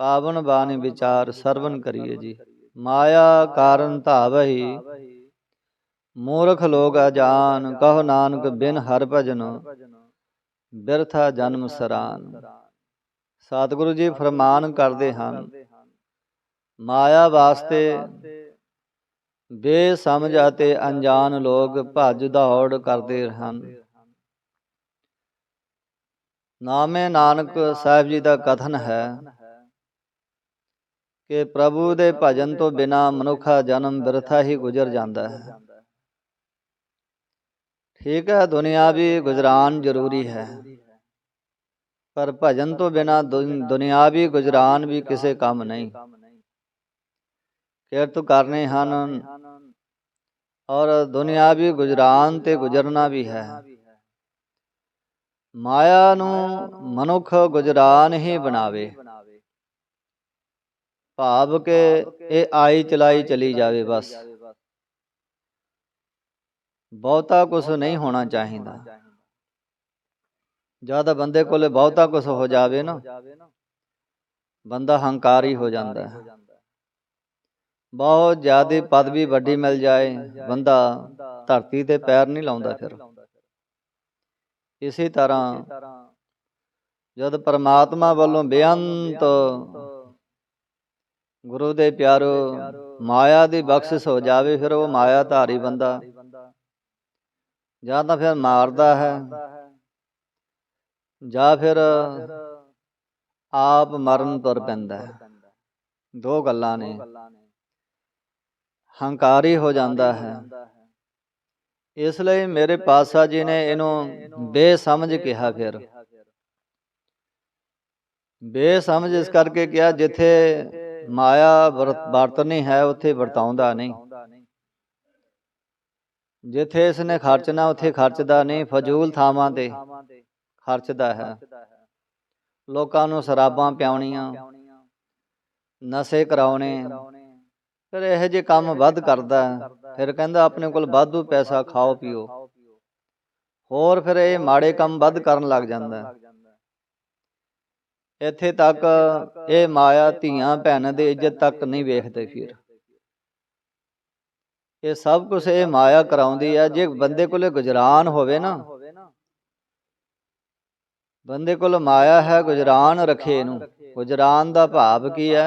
ਪਾਵਨ ਬਾਣੀ ਵਿਚਾਰ ਸਰਵਨ ਕਰੀਏ ਜੀ। ਮਾਇਆ ਕਾਰਨ ਧਾਵਹੀ। ਮੂਰਖ ਲੋਗ ਅਜਾਨ ਕਹੋ ਨਾਨਕ ਬਿਨ ਹਰ ਭਜਨ। ਬਿਰਥਾ ਜਨਮ ਸਰਾਨ। ਸਤਿਗੁਰੂ ਜੀ ਫਰਮਾਨ ਕਰਦੇ ਹਨ ਮਾਇਆ ਵਾਸਤੇ ਬੇਸਮਝ ਅਤੇ ਅਣਜਾਣ ਲੋਕ ਭੱਜ ਦੌੜ ਕਰਦੇ ਹਨ। ਨਾਮੇ ਨਾਨਕ ਸਾਹਿਬ ਜੀ ਦਾ ਕਥਨ ਹੈ ਕਿ ਪ੍ਰਭੂ ਦੇ ਭਜਨ ਤੋਂ ਬਿਨਾ ਮਨੁੱਖਾ ਜਨਮ ਬਿਰਥਾ ਹੀ ਗੁਜ਼ਰ ਜਾਂਦਾ ਹੈ ਠੀਕ ਹੈ ਦੁਨਿਆਵੀ ਗੁਜ਼ਰਾਨ ਜ਼ਰੂਰੀ ਹੈ ਪਰ ਭਜਨ ਤੋਂ ਬਿਨਾ ਦੁਨਿਆਵੀ ਗੁਜ਼ਰਾਨ ਵੀ ਕਿਸੇ ਕੰਮ ਨਹੀਂ ਕਿਰਤ ਕਰਨੇ ਹਨ ਔਰ ਦੁਨਿਆਵੀ ਗੁਜ਼ਰਾਨ ਤੇ ਗੁਜ਼ਰਨਾ ਵੀ ਹੈ ਮਾਇਆ ਨੂੰ ਮਨੁੱਖ ਗੁਜ਼ਰਾਨ ਹੀ ਬਣਾਵੇ। ਭਾਵ ਕਿ ਇਹ ਆਈ ਚਲਾਈ ਚਲੀ ਜਾਵੇ ਬਸ। ਬਹੁਤਾ ਕੁਝ ਨਹੀਂ ਹੋਣਾ ਚਾਹੀਦਾ। ਜਦ ਬੰਦੇ ਕੋਲੇ ਬਹੁਤਾ ਕੁਝ ਹੋ ਜਾਵੇ ਨਾ, ਬੰਦਾ ਹੰਕਾਰੀ ਹੋ ਜਾਂਦਾ ਹੈ। ਬਹੁਤ ਜ਼ਿਆਦਾ ਪਦਵੀ ਵੱਡੀ ਮਿਲ ਜਾਏ, ਬੰਦਾ ਧਰਤੀ ਤੇ ਪੈਰ ਨਹੀਂ ਲਾਉਂਦਾ ਫਿਰ। ਇਸੇ ਤਰ੍ਹਾਂ ਜਦ ਪਰਮਾਤਮਾ ਵੱਲੋਂ ਬੇਅੰਤ ਗੁਰੂ ਦੇ ਪਿਆਰੋ ਮਾਇਆ ਦੀ ਬਖਸ਼ਿਸ਼ ਹੋ ਜਾਵੇ ਫਿਰ ਉਹ ਮਾਇਆ ਧਾਰੀ ਬੰਦਾ। ਜਾਂ ਤਾਂ ਫਿਰ ਮਾਰਦਾ ਹੈ ਜਾਂ ਫਿਰ ਆਪ ਮਰਨ ਤੁਰ ਪੈਂਦਾ ਹੈ। ਦੋ ਗੱਲਾਂ ਨੇ। ਹੰਕਾਰੀ ਹੋ। ਜਾਂਦਾ ਹੈ। ਇਸ ਲਈ ਮੇਰੇ ਪਾਤਸ਼ਾਹ ਜੀ ਨੇ ਇਹਨੂੰ ਬੇਸਮਝ ਕਿਹਾ ਫਿਰ। ਬੇਸਮਝ ਇਸ ਕਰਕੇ ਕਿਹਾ ਜਿੱਥੇ ਮਾਇਆ ਵਰਤਨੀ ਹੈ, ਉੱਥੇ ਵਰਤਾਉਂਦਾ ਨਹੀਂ। ਜਿੱਥੇ ਇਸ ਨੇ ਖਰਚਣਾ, ਉੱਥੇ ਖਰਚਦਾ ਨਹੀਂ, ਫਜ਼ੂਲ ਥਾਵਾਂ ਤੇ ਖਰਚਦਾ ਹੈ। ਲੋਕਾਂ ਨੂੰ ਸ਼ਰਾਬਾਂ ਪਿਆਉਣੀਆਂ, ਨਸ਼ੇ ਕਰਾਉਣੇ, ਫਿਰ ਇਹ ਜਿਹੇ ਕੰਮ ਵੱਧ ਕਰਦਾ ਫਿਰ ਕਹਿੰਦਾ, ਆਪਣੇ ਕੋਲ ਵਾਧੂ ਪੈਸਾ ਖਾਓ, ਪੀਓ। ਹੋਰ ਫਿਰ ਇਹ ਮਾੜੇ ਕੰਮ ਵੱਧ ਕਰਨ ਲੱਗ ਜਾਂਦਾ ਇੱਥੇ ਤੱਕ ਇਹ ਮਾਇਆ ਧੀਆਂ ਭੈਣਾਂ ਦੀ ਇੱਜ਼ਤ ਤੱਕ ਨਹੀਂ ਵੇਖਦੇ ਫਿਰ। ਇਹ ਸਭ ਕੁਝ ਇਹ ਮਾਇਆ ਕਰਾਉਂਦੀ ਹੈ। ਜੇ ਬੰਦੇ ਕੋਲੇ ਗੁਜਰਾਨ ਹੋਵੇ ਨਾ, ਬੰਦੇ ਕੋਲ ਮਾਇਆ ਹੈ, ਗੁਜਰਾਨ ਰੱਖੇ ਇਹਨੂੰ। ਗੁਜਰਾਨ ਦਾ ਭਾਵ ਕੀ ਹੈ?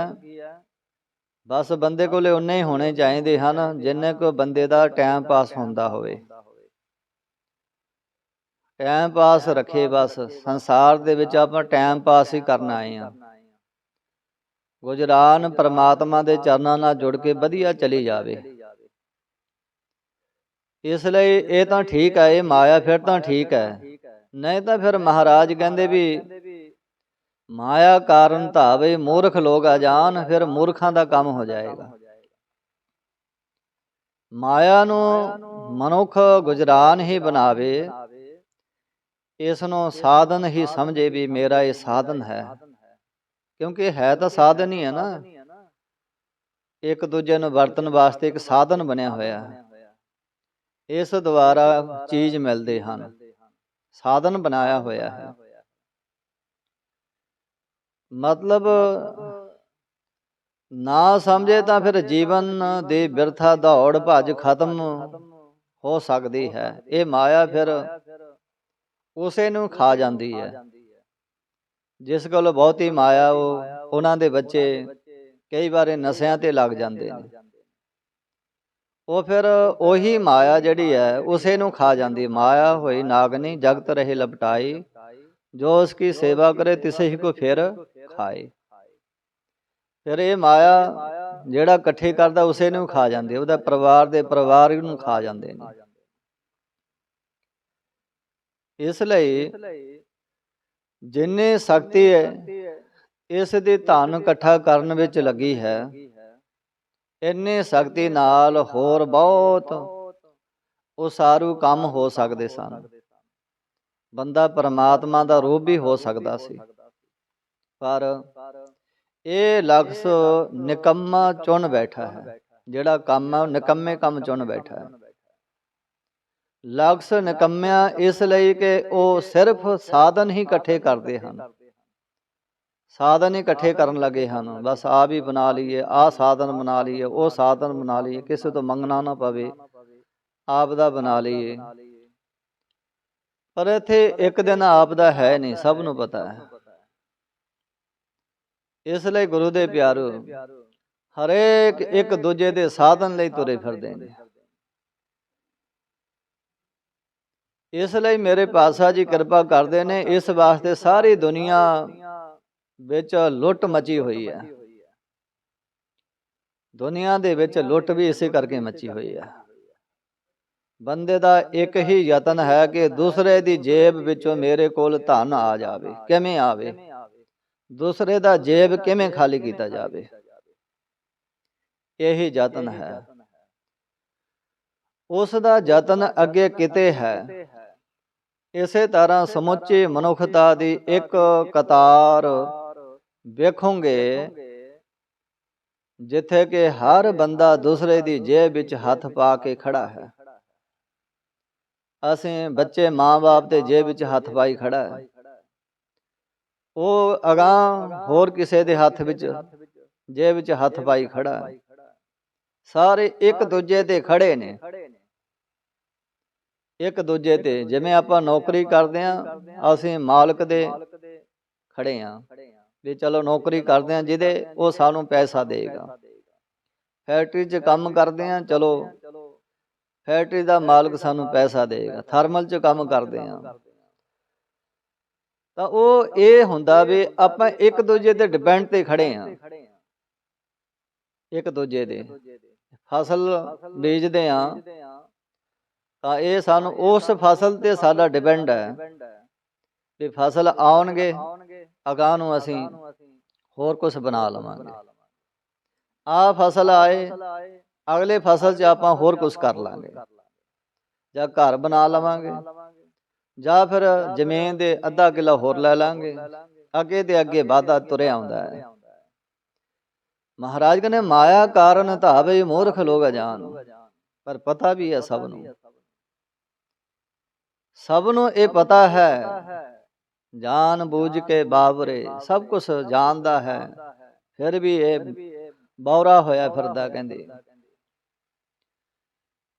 ਬਸ ਬੰਦੇ ਕੋਲੇ ਉਨੇ ਹੀ ਹੋਣੇ ਚਾਹੀਦੇ ਹਨ, ਜਿੰਨੇ ਕੋ ਬੰਦੇ ਦਾ ਟਾਈਮ ਪਾਸ ਹੁੰਦਾ ਹੋਵੇ। ਟਾਈਮ ਪਾਸ ਰੱਖੇ ਬਸ, ਸੰਸਾਰ ਦੇ ਵਿੱਚ ਆਪਾਂ ਟਾਈਮ ਪਾਸ ਹੀ ਕਰਨ ਆਏ ਆ ਗੁਜਰਾਨ ਪਰਮਾਤਮਾ ਦੇ ਚਰਨਾਂ ਨਾਲ ਜੁੜ ਕੇ ਵਧੀਆ ਚਲੀ ਜਾਵੇ। ਇਸ ਲਈ ਇਹ ਤਾਂ ਠੀਕ ਹੈ, ਇਹ ਮਾਇਆ ਫਿਰ ਤਾਂ ਠੀਕ ਹੈ। ਨਹੀਂ ਤਾਂ ਫਿਰ ਮਹਾਰਾਜ ਕਹਿੰਦੇ ਵੀ ਮਾਇਆ ਕਾਰਨ ਧਾਵੇ ਮੂਰਖ ਲੋਕ ਆ ਜਾਣ ਫਿਰ ਮੂਰਖਾਂ ਦਾ ਕੰਮ ਹੋ ਜਾਏਗਾ। ਮਾਇਆ ਨੂੰ ਮਨੁੱਖ ਗੁਜਰਾਨ ਹੀ ਬਣਾਵੇ ਇਸ ਨੂੰ ਸਾਧਨ ਹੀ ਸਮਝੇ ਵੀ ਮੇਰਾ ਇਹ ਸਾਧਨ ਹੈ। ਕਿਉਂਕਿ ਹੈ ਤਾਂ ਸਾਧਨ ਹੀ ਹੈ ਨਾ। ਇੱਕ ਦੂਜੇ ਨੂੰ ਵਰਤਨ ਵਾਸਤੇ ਇੱਕ ਸਾਧਨ ਬਣਿਆ ਹੋਇਆ। ਹੈ ਇਸ ਦੁਆਰਾ ਚੀਜ਼ ਮਿਲਦੇ ਹਨ। ਸਾਧਨ ਬਣਾਇਆ ਹੋਇਆ ਹੈ। ਮਤਲਬ ਨਾ ਸਮਝੇ ਤਾਂ ਫਿਰ ਜੀਵਨ ਦੀ ਬਿਰਥਾ ਦੌੜ ਭੱਜ ਖਤਮ ਹੋ ਸਕਦੀ ਹੈ। ਇਹ ਮਾਇਆ ਫਿਰ ਉਸੇ ਨੂੰ ਖਾ ਜਾਂਦੀ ਹੈ। ਜਿਸ ਕੋਲ ਬਹੁਤੀ ਮਾਇਆ ਉਹ, ਉਹਨਾਂ ਦੇ ਬੱਚੇ ਕਈ ਵਾਰੇ ਨਸ਼ਿਆਂ ਤੇ ਲੱਗ ਜਾਂਦੇ ਨੇ। ਉਹ ਫਿਰ ਉਹੀ ਮਾਇਆ ਜਿਹੜੀ ਹੈ, ਉਸੇ ਨੂੰ ਖਾ ਜਾਂਦੀ ਮਾਇਆ ਹੋਈ ਨਾਗਨੀ ਜਗਤ ਰਹੇ ਲਪਟਾਈ। ਜੋ ਉਸ ਕੀ ਸੇਵਾ ਕਰੇ, ਤਿਸੇ ਹੀ ਕੋ ਫਿਰ ਖਾਏ। ਫਿਰ ਇਹ ਮਾਇਆ ਜਿਹੜਾ ਇਕੱਠੇ ਕਰਦਾ, ਉਸੇ ਨੂੰ ਖਾ ਜਾਂਦੀ ਉਹਦਾ ਪਰਿਵਾਰ ਦੇ ਪਰਿਵਾਰ ਨੂੰ ਖਾ ਜਾਂਦੇ ਨੇ। ਇਸ ਲਈ ਜਿੰਨੇ ਸ਼ਕਤੀ ਹੈ, ਇਸ ਦੇ ਧਨ ਇਕੱਠਾ ਕਰਨ ਵਿੱਚ ਲੱਗੀ ਹੈ, ਇੰਨੇ ਸ਼ਕਤੀ ਨਾਲ ਹੋਰ ਬਹੁਤ ਉਸਾਰੂ ਕੰਮ ਹੋ ਸਕਦੇ ਸਨ। ਬੰਦਾ ਪਰਮਾਤਮਾ ਦਾ ਰੂਪ ਵੀ ਹੋ ਸਕਦਾ ਸੀ। ਪਰ ਇਹ ਲਖਸ ਨਿਕੰਮਾ ਚੁਣ ਬੈਠਾ ਹੈ, ਜਿਹੜਾ ਕੰਮ ਹੈ ਉਹ ਨਿਕੰਮੇ ਕੰਮ ਚੁਣ ਬੈਠਾ ਹੈ। ਲਖਸ ਨਿਕੰਮਿਆ ਇਸ ਲਈ ਕਿ ਉਹ ਸਿਰਫ ਸਾਧਨ ਹੀ ਇਕੱਠੇ ਕਰਦੇ ਹਨ। ਸਾਧਨ ਹੀ ਇਕੱਠੇ ਕਰਨ ਲੱਗੇ ਹਨ। ਬਸ ਆਪ ਵੀ ਬਣਾ ਲਈਏ, ਆਹ ਸਾਧਨ ਬਣਾ ਲਈਏ, ਉਹ ਸਾਧਨ ਬਣਾ ਲਈਏ, ਕਿਸੇ ਤੋਂ ਮੰਗਣਾ ਨਾ ਪਵੇ, ਆਪ ਦਾ ਬਣਾ ਲਈਏ। ਪਰ ਇੱਥੇ ਇੱਕ ਦਿਨ ਆਪ ਦਾ ਹੈ ਨਹੀਂ, ਸਭ ਨੂੰ ਪਤਾ ਹੈ। ਇਸ ਲਈ ਗੁਰੂ ਦੇ ਪਿਆਰੋ ਹਰੇਕ ਇੱਕ ਦੂਜੇ ਦੇ ਸਾਧਨ ਲਈ ਤੁਰੇ ਫਿਰਦੇ ਨੇ। ਇਸ ਲਈ ਮੇਰੇ ਪਾਸਾ ਜੀ ਕਿਰਪਾ ਕਰਦੇ ਨੇ ਇਸ ਵਾਸਤੇ ਸਾਰੀ ਦੁਨੀਆ ਵਿੱਚ ਲੁੱਟ ਮਚੀ ਹੋਈ ਹੈ। ਦੁਨੀਆ ਦੇ ਵਿੱਚ ਲੁੱਟ ਵੀ ਇਸੇ ਕਰਕੇ ਮਚੀ ਹੋਈ ਹੈ। ਬੰਦੇ ਦਾ ਇੱਕ ਹੀ ਯਤਨ ਹੈ ਕਿ ਦੂਸਰੇ ਦੀ ਜੇਬ ਵਿੱਚੋਂ ਮੇਰੇ ਕੋਲ ਧਨ ਆ ਜਾਵੇ। ਕਿਵੇਂ ਆਵੇ? ਦੂਸਰੇ ਦਾ ਜੇਬ ਕਿਵੇਂ ਖਾਲੀ ਕੀਤਾ ਜਾਵੇ? ਇਹੀ ਯਤਨ ਹੈ। ਉਸ ਦਾ ਯਤਨ ਅੱਗੇ ਕਿਤੇ ਹੈ। ਇਸੇ ਤਰ੍ਹਾਂ ਸਮੁੱਚੀ ਮਨੁੱਖਤਾ ਦੀ ਇੱਕ ਕਤਾਰ ਵੇਖੋਗੇ, ਜਿੱਥੇ ਕਿ ਹਰ ਬੰਦਾ ਦੂਸਰੇ ਦੀ ਜੇਬ ਵਿੱਚ ਹੱਥ ਪਾ ਕੇ ਖੜਾ ਹੈ। ਅਸੀਂ ਬੱਚੇ ਮਾਂ-ਬਾਪ ਦੇ ਜੇਬ ਵਿੱਚ ਹੱਥ ਪਾਈ ਖੜਾ ਹੈ। ਉਹ ਅਗਾਹ ਹੋਰ ਕਿਸੇ ਦੇ ਹੱਥ ਵਿੱਚ, ਜੇਬ ਵਿੱਚ ਹੱਥ ਪਾਈ ਖੜਾ ਸਾਰੇ ਇੱਕ ਦੂਜੇ ਤੇ ਖੜੇ ਨੇ। ਇੱਕ ਦੂਜੇ ਤੇ ਜਿਵੇਂ ਆਪਾਂ ਨੌਕਰੀ ਕਰਦੇ ਆਂ ਅਸੀਂ ਮਾਲਕ ਦੇ ਖੜੇ ਆਂ ਵੀ ਚਲੋ ਨੌਕਰੀ ਕਰਦੇ ਆਂ ਜਿਹਦੇ ਉਹ ਸਾਨੂੰ ਪੈਸਾ ਦੇਗਾ। ਫੈਕਟਰੀ 'ਚ ਕੰਮ ਕਰਦੇ ਆਂ ਚਲੋ। ਫੈਕਟਰੀ ਦਾ ਮਾਲਕ ਸਾਨੂੰ ਪੈਸਾ ਦੇਗਾ। ਥਰਮਲ 'ਚ ਕੰਮ ਕਰਦੇ ਆਂ ਤਾਂ ਉਹ ਇਹ ਹੁੰਦਾ ਵੀ ਆਪਾਂ ਇੱਕ ਦੂਜੇ ਤੇ ਡਿਪੈਂਡ ਤੇ ਖੜੇ ਆਂ ਇੱਕ ਦੂਜੇ ਦੇ ਫਸਲ ਬੀਜਦੇ ਆਂ ਤਾਂ ਇਹ ਸਾਨੂੰ ਉਸ ਫਸਲ ਤੇ ਸਾਡਾ ਡਿਪੈਂਡ ਹੈ ਵੀ ਫਸਲ ਆਉਣਗੇ, ਅਗਾਹ ਨੂੰ ਅਸੀਂ ਹੋਰ ਕੁਝ ਬਣਾ ਲਵਾਂਗੇ। ਆ ਫਸਲ ਆਏ, ਅਗਲੇ ਫਸਲ 'ਚ ਆਪਾਂ ਹੋਰ ਕੁਝ ਕਰ ਲਾਂਗੇ। ਜਾਂ ਘਰ ਬਣਾ ਲਵਾਂਗੇ ਜਾਂ ਫਿਰ ਜ਼ਮੀਨ ਦੇ ਅੱਧਾ ਕਿਲਾ ਹੋਰ ਲੈ ਲਾਂਗੇ। ਅੱਗੇ ਤੇ ਅੱਗੇ ਵਾਧਾ ਤੁਰਿਆ ਆਉਂਦਾ ਹੈ। ਮਹਾਰਾਜ ਕਹਿੰਦੇ ਮਾਇਆ ਕਾਰਨ ਧਾਵੇ ਮੂਰਖ ਲੋਗ ਜਾਣ ਪਰ ਪਤਾ ਵੀ ਹੈ ਸਭ ਨੂੰ। ਸਭ ਨੂੰ। ਇਹ ਪਤਾ ਹੈ। ਜਾਣ ਬੂਝ ਕੇ ਬਾਬਰੇ। ਸਭ ਕੁਝ ਜਾਣਦਾ ਹੈ। ਫਿਰ ਵੀ ਇਹ ਬੌਰਾ ਹੋਇਆ ਫਿਰਦਾ ਕਹਿੰਦੇ।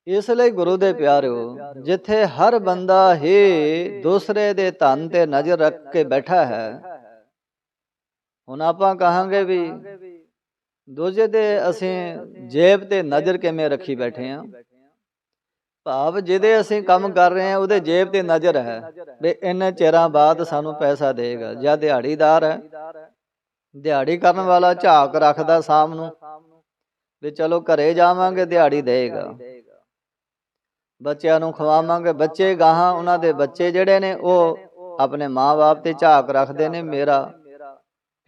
ਇਸ ਲਈ ਗੁਰੂ ਦੇ ਪਿਆਰਿਓ, ਜਿੱਥੇ ਹਰ ਬੰਦਾ ਹੀ ਦੂਸਰੇ ਦੇ ਧਨ ਤੇ ਨਜ਼ਰ ਰੱਖ ਕੇ ਬੈਠਾ ਹੈ। ਹੁਣ ਆਪਾਂ ਕਹਾਂਗੇ ਵੀ ਦੂਜੇ ਦੇ ਅਸੀਂ ਜੇਬ ਤੇ ਨਜ਼ਰ ਕਿਵੇਂ ਰੱਖੀ ਬੈਠੇ ਆ? ਭਾਵ ਜਿਹਦੇ ਅਸੀਂ ਕੰਮ ਕਰ ਰਹੇ ਹਾਂ ਉਹਦੇ ਜੇਬ ਤੇ ਨਜ਼ਰ ਹੈ ਵੀ ਇੰਨੇ ਚਿਰਾਂ ਬਾਅਦ ਸਾਨੂੰ ਪੈਸਾ ਦੇਗਾ ਜਾਂ ਦਿਹਾੜੀਦਾਰ ਹੈ। ਦਿਹਾੜੀ ਕਰਨ ਵਾਲਾ ਝਾਕ ਰੱਖਦਾ ਸ਼ਾਮ ਨੂੰ ਵੀ ਚਲੋ ਘਰੇ ਜਾਵਾਂਗੇ, ਦਿਹਾੜੀ ਦੇਗਾ। ਬੱਚਿਆਂ ਨੂੰ ਖਵਾਵਾਂਗੇ। ਬੱਚੇ ਗਾਹਾਂ, ਉਹਨਾਂ ਦੇ ਬੱਚੇ ਜਿਹੜੇ ਨੇ, ਉਹ ਆਪਣੇ ਮਾਂ-ਬਾਪ ਤੇ ਝਾਕ ਰੱਖਦੇ ਨੇ, ਮੇਰਾ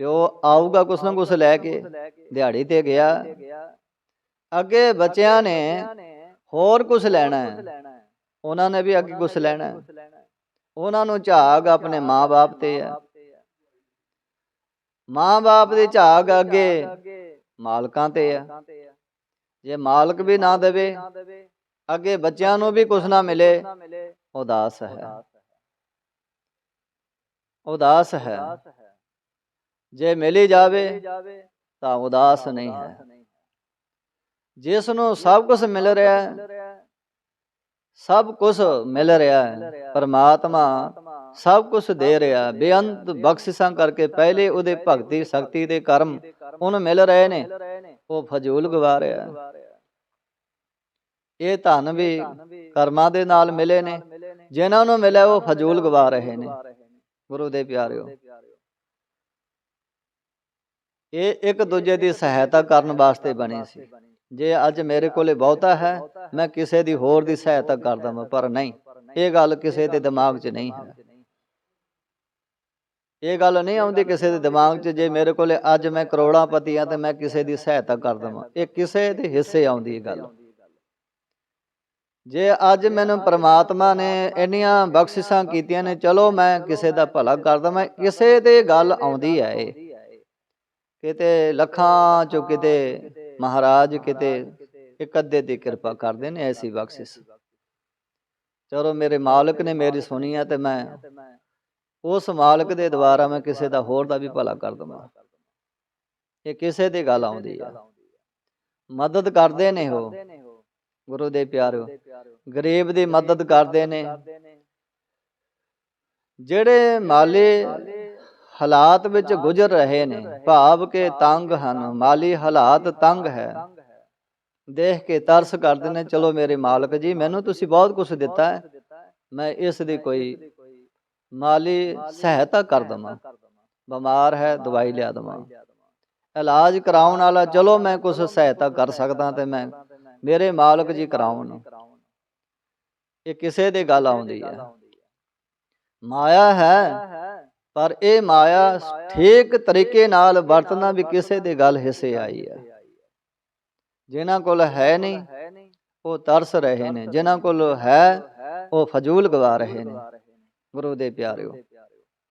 ਪਿਓ ਆਊਗਾ ਕੁਛ ਨਾ ਕੁਛ ਲੈ ਕੇ, ਦਿਹਾੜੀ ਤੇ ਗਿਆ। ਅੱਗੇ ਬੱਚਿਆਂ ਨੇ ਹੋਰ ਕੁਝ ਲੈਣਾ ਹੈ। ਉਹਨਾਂ ਨੇ ਵੀ ਅੱਗੇ ਕੁਛ ਲੈਣਾ ਹੈ। ਉਹਨਾਂ ਨੂੰ ਝਾਗ ਆਪਣੇ ਮਾਂ-ਬਾਪ ਤੇ ਹੈ। ਮਾਂ-ਬਾਪ ਦੇ ਝਾਗ ਅੱਗੇ ਮਾਲਕਾਂ ਤੇ ਹੈ। ਜੇ ਮਾਲਕ ਵੀ ਨਾ ਦੇਵੇ ਅੱਗੇ ਬੱਚਿਆਂ ਨੂੰ ਵੀ ਕੁਝ ਨਾ ਮਿਲੇ, ਉਦਾਸ ਹੈ। ਉਦਾਸ ਹੈ। ਜੇ ਮਿਲੀ ਜਾਵੇ, ਤਾਂ ਉਦਾਸ ਨਹੀਂ ਹੈ। ਜਿਸ ਨੂੰ ਸਭ ਕੁਝ ਮਿਲ ਰਿਹਾ ਹੈ, ਸਭ ਕੁਝ ਮਿਲ ਰਿਹਾ ਹੈ, ਪਰਮਾਤਮਾ ਸਭ ਕੁਝ ਦੇ ਰਿਹਾ ਬੇਅੰਤ ਬਖਸ਼ਿਸ਼ਾਂ ਕਰਕੇ ਪਹਿਲੇ ਉਹਦੇ ਭਗਤੀ ਸ਼ਕਤੀ ਦੇ ਕਰਮ ਉਹਨੂੰ ਮਿਲ ਰਹੇ ਨੇ, ਉਹ ਫਜ਼ੂਲ ਗਵਾ ਰਿਹਾ ਇਹ ਧਨ ਵੀ ਕਰਮਾਂ ਦੇ ਨਾਲ ਮਿਲੇ ਨੇ। ਜਿਨ੍ਹਾਂ ਨੂੰ ਮਿਲਿਆ ਉਹ ਫਜ਼ੂਲ ਗਵਾ ਰਹੇ ਨੇ। ਗੁਰੂ ਦੇ ਪਿਆਰਿਓ। ਇਹ ਇੱਕ ਦੂਜੇ ਦੀ ਸਹਾਇਤਾ ਕਰਨ ਵਾਸਤੇ ਬਣੇ ਸੀ। ਜੇ ਅੱਜ ਮੇਰੇ ਕੋਲੇ ਬਹੁਤਾ ਹੈ ਮੈਂ ਕਿਸੇ ਦੀ ਹੋਰ ਦੀ ਸਹਾਇਤਾ ਕਰਦਾ ਮੈਂ ਪਰ ਨਹੀਂ। ਇਹ ਗੱਲ ਕਿਸੇ ਦੇ ਦਿਮਾਗ 'ਚ ਨਹੀਂ ਹੈ। ਇਹ ਗੱਲ ਨਹੀਂ ਆਉਂਦੀ ਕਿਸੇ ਦੇ ਦਿਮਾਗ 'ਚ ਜੇ ਮੇਰੇ ਕੋਲੇ ਅੱਜ ਮੈਂ ਕਰੋੜਾਪਤੀ ਆ ਤੇ ਮੈਂ ਕਿਸੇ ਦੀ ਸਹਾਇਤਾ ਕਰ ਦਵਾਂ ਇਹ ਕਿਸੇ ਦੇ ਹਿੱਸੇ ਆਉਂਦੀ ਇਹ ਗੱਲ। ਜੇ ਅੱਜ ਮੈਨੂੰ ਪ੍ਰਮਾਤਮਾ ਨੇ ਇੰਨੀਆਂ ਬਖਸ਼ਿਸ਼ਾਂ ਕੀਤੀਆਂ ਨੇ, ਚਲੋ ਮੈਂ ਕਿਸੇ ਦਾ ਭਲਾ ਕਰਦਾ ਮੈਂ ਕਿਸੇ ਤੇ ਗੱਲ ਆਉਂਦੀ ਹੈ ਕਿਤੇ ਲੱਖਾਂ ਚੋਂ ਕਿਤੇ ਮਹਾਰਾਜ, ਕਿਤੇ ਇੱਕ ਅੱਧੇ ਦੀ ਕਿਰਪਾ ਕਰਦੇ ਨੇ ਐਸੀ ਬਖਸ਼ਿਸ਼। ਚਲੋ ਮੇਰੇ ਮਾਲਕ ਨੇ ਮੇਰੀ ਸੁਣੀ ਹੈ ਤੇ ਮੈਂ ਉਸ ਮਾਲਕ ਦੇ ਦੁਆਰਾ ਮੈਂ ਕਿਸੇ ਦਾ ਹੋਰ ਦਾ ਵੀ ਭਲਾ ਕਰ ਦਵਾਂ। ਇਹ ਕਿਸੇ ਦੀ ਗੱਲ ਆਉਂਦੀ ਆ। ਮਦਦ ਕਰਦੇ ਨੇ ਉਹ। ਗੁਰੂ ਦੇ ਪਿਆਰਿਓ ਗਰੀਬ ਦੀ ਮਦਦ ਕਰਦੇ ਨੇ। ਜਿਹੜੇ ਮਾਲੀ ਹਾਲਾਤ ਵਿੱਚ ਗੁਜ਼ਰ ਰਹੇ ਨੇ ਭਾਵ ਕਿ ਤੰਗ ਹਨ ਮਾਲੀ ਹਾਲਾਤ ਤੰਗ ਹੈ। ਦੇਖ ਕੇ ਤਰਸ ਕਰਦੇ ਨੇ ਚਲੋ ਮੇਰੇ ਮਾਲਕ ਜੀ ਮੈਨੂੰ ਤੁਸੀਂ ਬਹੁਤ ਕੁਝ ਦਿੱਤਾ ਹੈ। ਮੈਂ ਇਸ ਦੀ ਕੋਈ ਮਾਲੀ ਸਹਾਇਤਾ ਕਰ ਦਵਾਂ। ਬਿਮਾਰ ਹੈ ਦਵਾਈ ਲਿਆ ਦਵਾਂ। ਇਲਾਜ ਕਰਾਉਣ ਵਾਲਾ ਚਲੋ ਮੈਂ ਕੁਝ ਸਹਾਇਤਾ ਕਰ ਸਕਦਾ ਤੇ ਮੈਂ ਮੇਰੇ ਮਾਲਕ ਜੀ ਕਰਾਉਣ ਇਹ ਕਿਸੇ ਦੀ ਗੱਲ ਆਉਂਦੀ ਹੈ ਮਾਇਆ ਹੈ ਪਰ ਇਹ ਮਾਇਆ ਠੀਕ ਤਰੀਕੇ ਨਾਲ ਵਰਤਣਾ ਵੀ ਕਿਸੇ ਦੀ ਗੱਲ ਹਿੱਸੇ ਆਈ ਹੈ ਜਿਨ੍ਹਾਂ ਕੋਲ ਹੈ ਨਹੀਂ ਉਹ ਤਰਸ ਰਹੇ ਨੇ। ਜਿਨ੍ਹਾਂ ਕੋਲ ਹੈ ਉਹ ਫਜ਼ੂਲ ਗਵਾ ਰਹੇ ਨੇ। ਗੁਰੂ ਦੇ ਪਿਆਰਿਓ